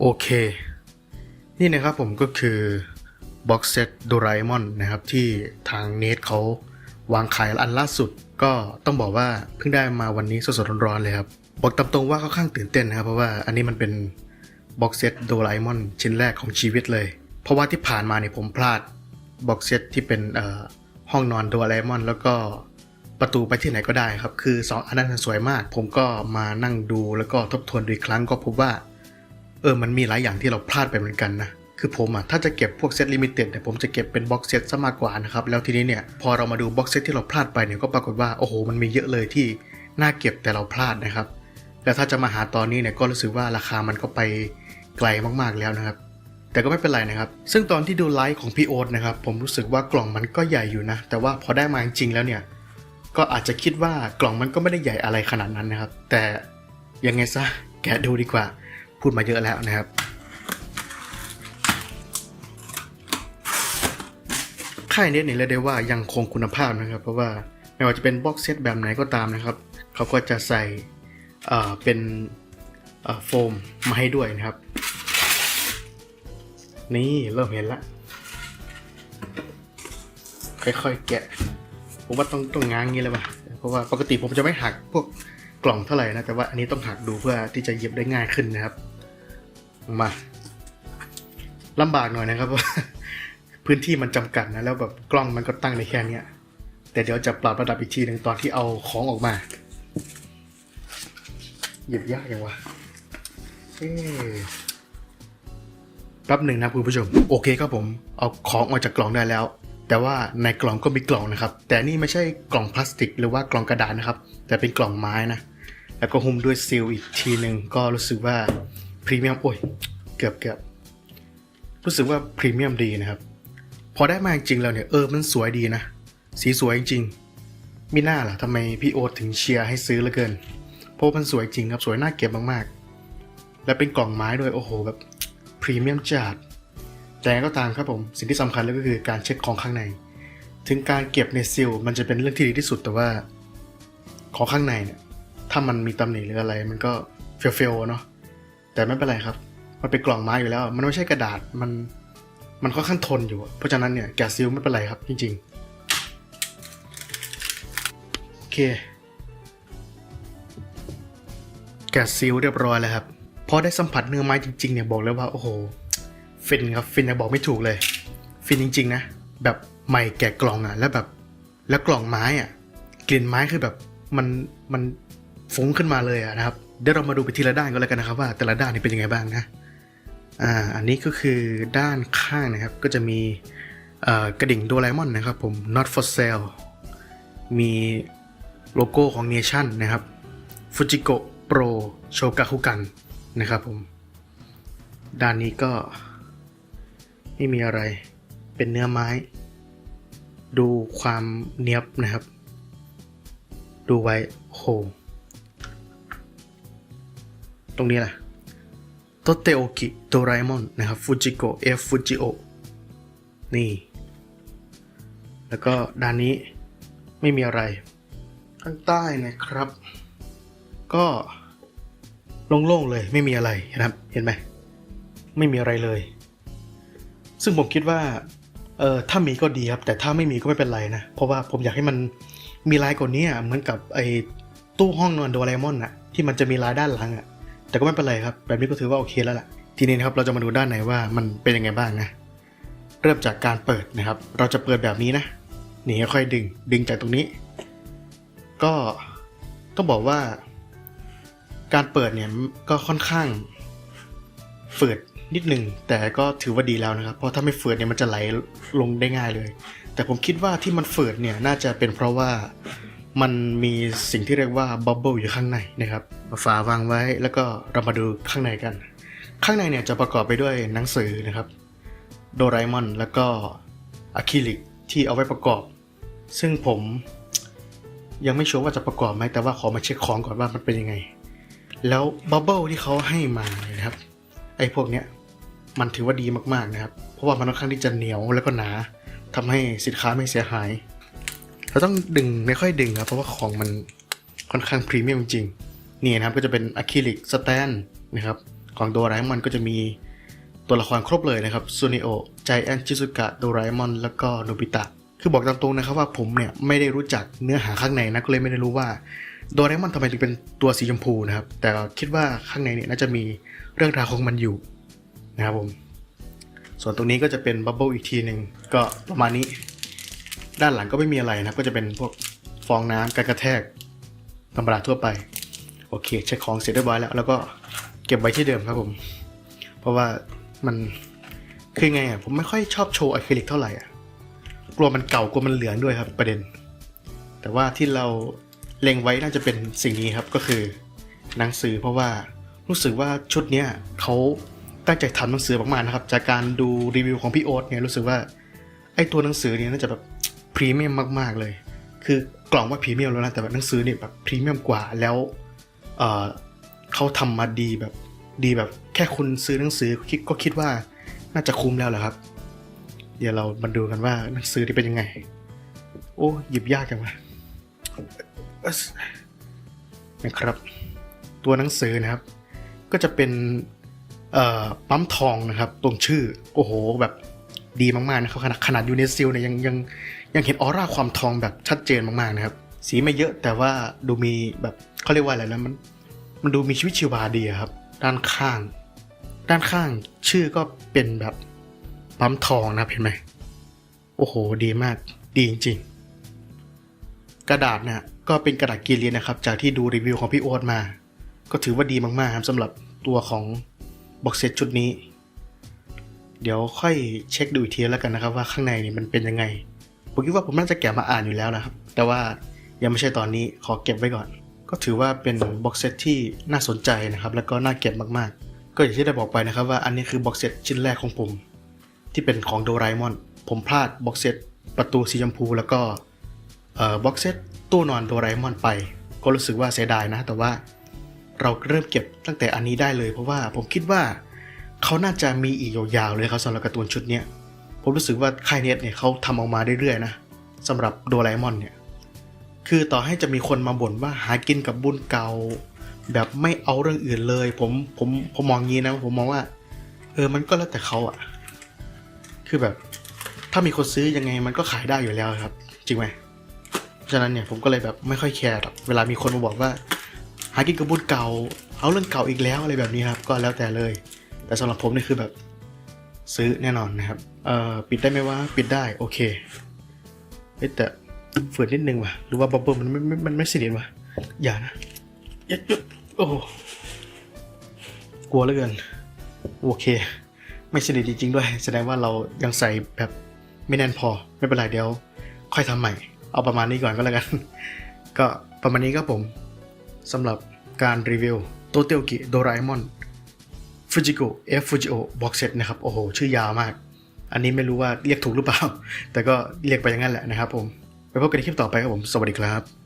โอเค นี่นะครับผมก็คือบ็อกเซตโดราเอมอนนะครับ ที่ทางเนทเขาวางขายอันล่าสุด ก็ต้องบอกว่าเพิ่งได้มาวันนี้สดๆร้อนๆเลยครับ บอกตามตรงว่าค่อนข้างตื่นเต้นนะครับ เพราะว่าอันนี้มันเป็นบ็อกเซตโดราเอมอนชิ้นแรกของชีวิตเลย เพราะว่าที่ผ่านมาเนี่ยผมพลาดบ็อกเซตที่เป็นห้องนอนโดราเอมอน แล้วก็ประตูไปที่ไหนก็ได้ครับ คือสองอันนั้นสวยมาก ผมก็มานั่งดูแล้วก็ทบทวนดูอีกครั้งก็พบว่า เออมันมีหลายอย่างที่เราพลาดไปเหมือนกันนะคือผมอะถ้าจะเก็บพวกเซตลิมิเต็ดเนี่ยผมจะเก็บเป็นบ็อกเซตซะมากกว่านะครับแล้วทีนี้เนี่ยพอเรามาดูบ็อกเซตที่เราพลาดไปเนี่ยก็ปรากฏว่าโอ้โหมันมีเยอะเลยที่น่าเก็บแต่เราพลาดนะครับ แล้วถ้าจะมาหาตอนนี้เนี่ยก็รู้สึกว่าราคามันก็ไปไกลมากๆแล้วนะครับ แต่ก็ไม่เป็นไรนะครับ ซึ่งตอนที่ดูไลฟ์ของพี่โอ๊ตนะครับผมรู้สึกว่ากล่องมันก็ใหญ่อยู่นะ แต่ว่าพอได้มาจริงๆแล้วเนี่ยก็อาจจะคิดว่ากล่องมันก็ไม่ได้ใหญ่อะไรขนาดนั้นนะครับ แต่ยังไงซะแกะดูดีกว่า พูดมาเยอะแล้วนะครับ ค่ายเน็ตเนี่ยเรียกได้ว่ายังคงคุณภาพนะครับ เพราะว่าไม่ว่าจะเป็นบ็อกเซตแบบไหนก็ตามนะครับเขาก็จะใส่เป็นโฟมมาให้ด้วยนะครับ นี่เริ่มเห็นละค่อยๆแกะ ผมว่าต้องต้องง้างงี้เลยป่ะเพราะว่าปกติผมจะไม่หักพวกกล่องเท่าไหร่นะ แต่ว่าอันนี้ต้องหักดูเพื่อที่จะเย็บได้ง่ายขึ้นนะครับ มาลำบากหน่อยนะครับว่าพื้นที่มันจำกัดนะ แล้วแบบกล้องมันก็ตั้งในแค่นี้แต่เดี๋ยวจะปรับระดับอีกทีหนึ่งตอนที่เอาของออกมา หยิบยากยังวะแป๊บหนึ่งนะคุณผู้ชม โอเคครับผม เอาของออกจากกล่องได้แล้ว แต่ว่าในกล่องก็มีกล่องนะครับ แต่นี่ไม่ใช่กล่องพลาสติก หรือว่ากล่องกระดาษนะครับ แต่เป็นกล่องไม้นะ แล้วก็หุ้มด้วยซีลอีกทีหนึ่งก็รู้สึกว่า พรีเมียมโอ้ยเกือบเกือบรู้สึกว่าพรีเมียมดีนะครับ พอได้มาจริงๆแล้วเนี่ยเออมันสวยดีนะ สีสวยจริงๆมีหน้าล่ะทำไมพี่โอ๊ตถึงเชียร์ให้ซื้อเหลือเกิน เพราะมันสวยจริงครับสวยน่าเก็บมากๆ และเป็นกล่องไม้ด้วยโอ้โหแบบพรีเมียมจัดแต่ก็ตามครับผมสิ่งที่สำคัญเลยก็คือการเช็คของข้างใน ถึงการเก็บในซีลมันจะเป็นเรื่องที่ดีที่สุดแต่ว่า ของข้างในเนี่ยถ้ามันมีตำหนิหรืออะไร มันก็เฟลๆเนาะ แต่ไม่เป็นไรครับ มันเป็นกล่องไม้อยู่แล้ว มันไม่ใช่กระดาษ มัน มันค่อนข้างทนอยู่ เพราะฉะนั้นเนี่ยแกะซีลไม่เป็นไรครับ จริงๆ โอเค แกะซีลเรียบร้อยแล้วครับพอได้สัมผัสเนื้อไม้จริงๆเนี่ยบอกเลยว่าโอ้โห ฟินครับ ฟินนี่ยบอกไม่ถูกเลย ฟินจริง ๆ นะ แบบใหม่แกะกล่องอะ่ะ แล้วแบบ แล้วกล่องไม้อะ่ะ กลิ่นไม้คือแบบมัน มันฟุ้งขึ้นมาเลยอะนะครับเดี๋ยวเรามาดูไปทีละด้านก็แล้วกันนะครับว่าแต่ละด้านนี่เป็นยังไงบ้างนะอ่าอันนี้ก็คือด้านข้างนะครับก็จะมีกระดิ่งโดราเอมอนนะครับผม not for sale มีโลโก้ของ Nation นะครับ Fujiko Pro Shogakukan นะครับผม ด้านนี้ก็ ไม่มีอะไรเป็นเนื้อไม้ ดูความเนียบนะครับ ดูไว้โห ตรงนี้แหละโตเตโอกิโดราเอมอนนะครับฟูจิโกเอฟฟูจิโอนี่ แล้วก็ด้านนี้ไม่มีอะไร ข้างใต้นะครับ ก็โล่งๆเลยไม่มีอะไรนะครับเห็นไหมไม่มีอะไรเลย ซึ่งผมคิดว่าเออถ้ามีก็ดีครับ แต่ถ้าไม่มีก็ไม่เป็นไรนะ เพราะว่าผมอยากให้มันมีลายกว่านี้เหมือนกับไอ้ตู้ห้องนอนโดราเอมอนอะที่มันจะมีลายด้านหลังอะ แต่ก็ไม่เป็นไรครับ แบบนี้ก็ถือว่าโอเคแล้วล่ะ ทีนี้นะครับเราจะมาดูด้านในว่ามันเป็นยังไงบ้างนะ เริ่มจากการเปิดนะครับ เราจะเปิดแบบนี้นะ นี่ค่อยดึง ดึงจากตรงนี้ ก็ต้องบอกว่า การเปิดเนี่ยก็ค่อนข้างฝืดนิดหนึ่งแต่ก็ถือว่าดีแล้วนะครับ เพราะถ้าไม่ฝืดเนี่ยมันจะไหลลงได้ง่ายเลย แต่ผมคิดว่าที่มันฝืดเนี่ยน่าจะเป็นเพราะว่า มันมีสิ่งที่เรียกว่าบับเบิลอยู่ข้างในนะครับฝาวางไว้แล้วก็เรามาดูข้างในกัน ข้างในเนี่ยจะประกอบไปด้วยหนังสือนะครับ โดราเอมอนแล้วก็อะคริลิกที่เอาไว้ประกอบ ซึ่งผมยังไม่ชัวร์ว่าจะประกอบไหมแต่ว่าขอมาเช็คของก่อนว่ามันเป็นยังไง แล้วบับเบิลที่เขาให้มาเนี่ยนะครับไอ้พวกเนี้ยมันถือว่าดีมากๆนะครับ เพราะว่ามันค่อนข้างที่จะเหนียวแล้วก็หนาทำให้สินค้าไม่เสียหาย เราต้องดึงไม่ค่อยดึงครับเพราะว่าของมันค่อนข้างพรีเมียมจริงนี่นะครับก็จะเป็นอะคริลิกสแตนนะครับของโดราเอมอนก็จะมีตัวละครครบเลยนะครับซูนิโอใจแอนชิซุกะโดราเอมอนแล้วก็โนบิตะคือบอกตามตรงนะครับว่าผมเนี่ยไม่ได้รู้จักเนื้อหาข้างในนะก็เลยไม่ได้รู้ว่าโดราเอมอนทำไมถึงเป็นตัวสีชมพูนะครับ แต่คิดว่าข้างในเนี่ยน่าจะมีเรื่องราวของมันอยู่นะครับผมส่วนตรงนี้ก็จะเป็นบับเบิลอีกทีหนึ่งก็ประมาณนี้ ด้านหลังก็ไม่มีอะไรนะครับ ก็จะเป็นพวกฟองน้ำการกระแทกธรรมดาทั่วไป โอเคเช็คของเสร็จเรียบร้อยแล้ว แล้วก็เก็บไว้ที่เดิมครับผม เพราะว่ามันคือไงอะผมไม่ค่อยชอบโชว์อะคริลิกเท่าไหร่อะกลัวมันเก่ากลัวมันเหลืองด้วยครับประเด็น แต่ว่าที่เราเล็งไว้น่าจะเป็นสิ่งนี้ครับก็คือหนังสือเพราะว่ารู้สึกว่าชุดเนี้ยเขาตั้งใจทำหนังสือมากๆนะครับ จากการดูรีวิวของพี่โอ๊ตเนี่ยรู้สึกว่าไอ้ตัวหนังสือเนี่ยน่าจะแบบ พรีเมียมมาก ๆ เลย คือกล่องว่าพรีเมียมแล้วนะแต่ว่าหนังสือเนี่ยแบบพรีเมียมกว่าแล้วเเขาทำมาดีแบบดีแบบแค่คุณซื้อหนังสือคิดก็คิดว่าน่าจะคุ้มแล้วแหละครับ เดี๋ยวเรามาดูกันว่าหนังสือที่เป็นยังไง โอ้หยิบยากจังวะนะครับ ตัวหนังสือนะครับ ก็จะเป็นปั๊มทองนะครับ ตรงชื่อ โอ้โหแบบ ดีมากๆนะครับขนาดขนาดยูเนซิลเนี่ยยังยังยังเห็นออร่าความทองแบบชัดเจนมากๆนะครับ สีไม่เยอะแต่ว่าดูมีแบบเขาเรียกว่าอะไรนะมันมันดูมีชีวิตชีวาดีครับ ด้านข้าง ด้านข้างชื่อก็เป็นแบบปั๊มทองนะเห็นไหมโอ้โห ดีมากดีจริง ๆ กระดาษเนี่ยก็เป็นกระดาษกีเลียนนะครับ จากที่ดูรีวิวของพี่โอ๊ตมา ก็ถือว่าดีมากๆครับสำหรับตัวของบ็อกเซตชุดนี้ เดี๋ยวค่อยเช็คดูอีกทีแล้วกันนะครับ ว่าข้างในนี่มันเป็นยังไง ผมคิดว่าผมน่าจะแกะมาอ่านอยู่แล้วนะครับ แต่ว่ายังไม่ใช่ตอนนี้ขอเก็บไว้ก่อน ก็ถือว่าเป็นบ็อกเซตที่น่าสนใจนะครับ แล้วก็น่าเก็บมากๆ ก็อย่างที่ได้บอกไปนะครับว่าอันนี้คือบ็อกเซตชิ้นแรกของผม ที่เป็นของโดราเอมอน ผมพลาดบ็อกเซตประตูสีชมพู แล้วก็บ็อกเซตตู้นอนโดราเอมอนไป ก็รู้สึกว่าเสียดายนะ แต่ว่าเราเริ่มเก็บตั้งแต่อันนี้ได้เลย เพราะว่าผมคิดว่า เขาน่าจะมีอีกยาวๆเลยครับสำหรับการ์ตูนชุดเนี้ยผมรู้สึกว่าค่ายเน็ตเนี่ยเขาทำออกมาเรื่อยๆนะสำหรับโดราเอมอนเนี่ยคือต่อให้จะมีคนมาบ่นว่าหากินกับบุญเก่า แบบไม่เอาเรื่องอื่นเลย ผมผมผมมองงี้นะผมมองว่า เออมันก็แล้วแต่เขาอะคือแบบถ้ามีคนซื้อยังไงมันก็ขายได้อยู่แล้วครับ จริงไหมฉะนั้นเนี่ยผมก็เลยแบบไม่ค่อยแคร์หรอกเวลามีคนมาบอกว่า หากินกับบุญเก่า เอาเรื่องเก่าอีกแล้วอะไรแบบนี้ครับ ก็แล้วแต่เลย แต่สำหรับผมนี่คือแบบซื้อแน่นอนนะครับ เอ่อปิดได้ไหมว่าปิดได้โอเคเฮ้แต่ฝืนนิดนึงว่ะหรือว่าบับเบิ้ลมันไม่ไม่มันไม่สนิทว่ะอย่านะยัดยุดโอ้โหกลัวเหลือเกินโอเค ไม่สนิทจริงๆด้วย แสดงว่าเรายังใส่แบบไม่แน่นพอไม่เป็นไรเดี๋ยว ค่อยทำใหม่ เอาประมาณนี้ก่อนก็แล้วกัน ก็ประมาณนี้ครับผมสำหรับการรีวิวโตเตียวกิโดราเอมอน ฟูจิโกเอฟฟูจิโอบ็อกเซตนะครับ โอ้โห ชื่อยาวมาก อันนี้ไม่รู้ว่าเรียกถูกหรือเปล่า แต่ก็เรียกไปอย่างนั้นแหละนะครับผม ไปพบกันในคลิปต่อไปครับผม สวัสดีครับ